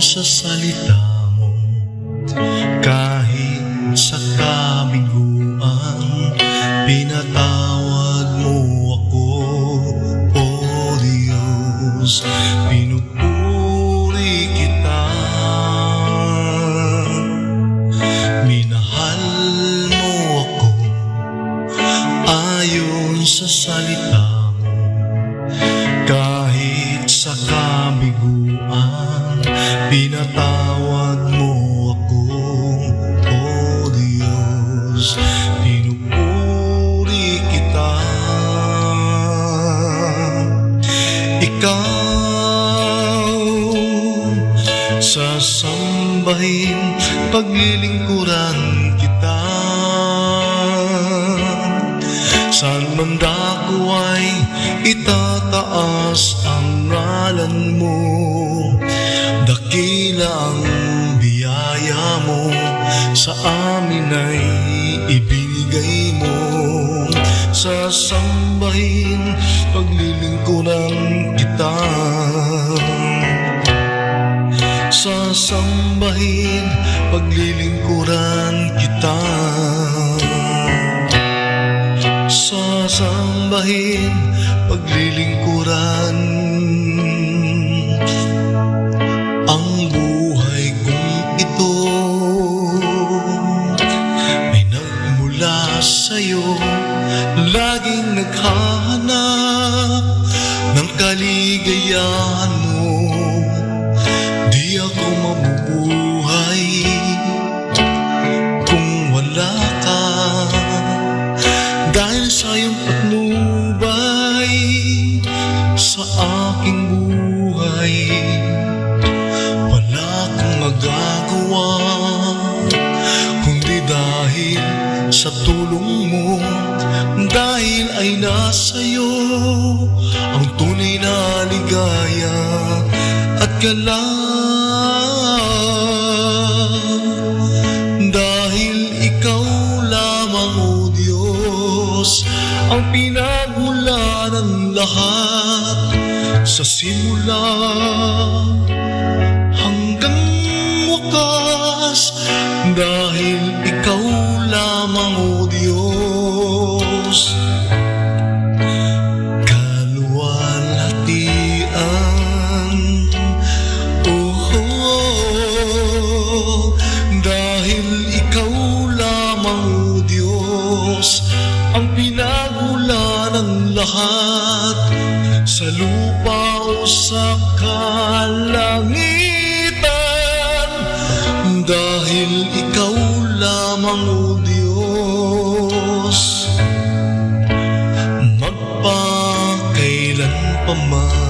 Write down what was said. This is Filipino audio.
sa salita mo Kahit sa kabiguan Pinatawad mo ako O Diyos. Pinupuri kita. Minahal mo ako. Ayon sa salita mo kahit sa kabiguan, pinatawad mo ako, O Diyos. Pinupuri kita. Ikaw, sasambahin, paglilingkuran kita. Saan man dako ay itataas ang ngalan mo Ang biyaya mo Sa amin ay ibinigay mo Sasambahin, paglilingkuran kita Sasambahin, paglilingkuran kita sasambahin, paglilingkuran. Sa'yo, laging naghahanap ng kaligayahan mo. Di ako mabubuhay kung wala ka. Dahil sa iyong patnubay sa aking buhay Wala kang magagawa Kundi dahil sa tulong mo Dahil ay nasa iyo Ang tunay na ligaya at galang Dahil ikaw lamang, O Diyos, ang pinagmula ng lahat sa simula hanggang wakas. Dahil ang pinagmula ng lahat sa lupa o sa kalangitan. Dahil ikaw lamang, O Diyos, magpakailan pa man.